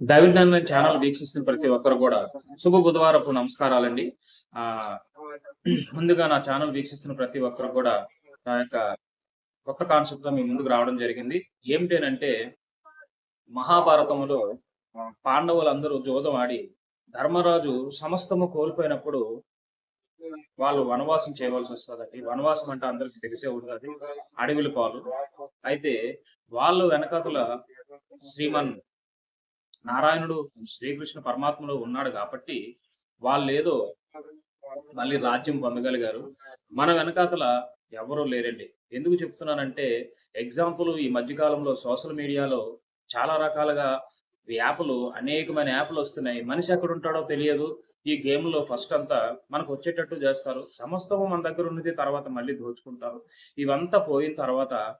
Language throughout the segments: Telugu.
దావిడ్ నన్ను ఛానల్ వీక్షిస్తున్న ప్రతి ఒక్కరు కూడా శుభ బుధవారపు నమస్కారాలండి. ఆ ముందుగా నా ఛానల్ వీక్షిస్తున్న ప్రతి ఒక్కరు కూడా నా యొక్క కొత్త కాన్సెప్ట్తో మీ ముందుకు రావడం జరిగింది. ఏమిటేనంటే మహాభారతంలో పాండవులందరూ జోదం ఆడి ధర్మరాజు సమస్తము కోల్పోయినప్పుడు వాళ్ళు వనవాసం చేయవలసి వస్తుందండి. వనవాసం అంటే అందరికి తెలిసే ఉంటుంది. అడవిల పాలు. అయితే వాళ్ళు వెనకాతల శ్రీమన్ నారాయణుడు శ్రీకృష్ణ పరమాత్మలో ఉన్నాడు కాబట్టి వాళ్ళు ఏదో మళ్ళీ రాజ్యం పొందగలిగారు. మన వెనకాతల ఎవరూ లేరండి. ఎందుకు చెప్తున్నానంటే ఎగ్జాంపుల్ ఈ మధ్యకాలంలో సోషల్ మీడియాలో చాలా రకాలుగా యాప్లు అనేకమైన యాప్లు వస్తున్నాయి. మనిషి ఎక్కడ ఉంటాడో తెలియదు. ఈ గేమ్లో ఫస్ట్ అంతా మనకు వచ్చేటట్టు చేస్తారు. సమస్తము మన దగ్గర ఉన్నది తర్వాత మళ్ళీ దోచుకుంటారు. ఇవంతా పోయిన తర్వాత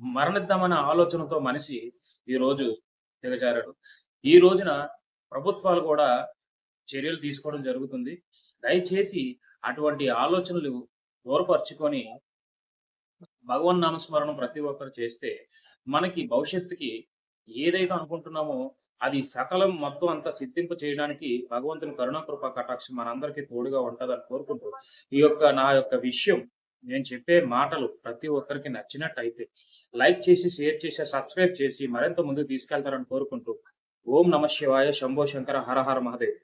మరణిద్దామనే ఆలోచనతో మనిషి ఈ రోజు దిగజారాడు. ఈ రోజున ప్రభుత్వాలు కూడా చర్యలు తీసుకోవడం జరుగుతుంది. దయచేసి అటువంటి ఆలోచనలు దూరపరుచుకొని భగవన్ నామస్మరణం ప్రతి ఒక్కరు చేస్తే మనకి భవిష్యత్తుకి ఏదైతే అనుకుంటున్నామో అది సకలం మొత్తం అంతా సిద్ధింప చేయడానికి భగవంతుని కరుణాకృప కటాక్షం మనందరికీ తోడుగా ఉంటుందని కోరుకుంటూ ఈ యొక్క నా యొక్క విషయం నేను చెప్పే మాటలు ప్రతి ఒక్కరికి నచ్చినట్టయితే లైక్ చేసి షేర్ చేసి సబ్స్క్రైబ్ చేసి మరింత ముందుకు తీసుకెళ్తారని కోరుకుంటూ ఓం నమ శివాయ శంభో శంకర హర హర మహదేవ్.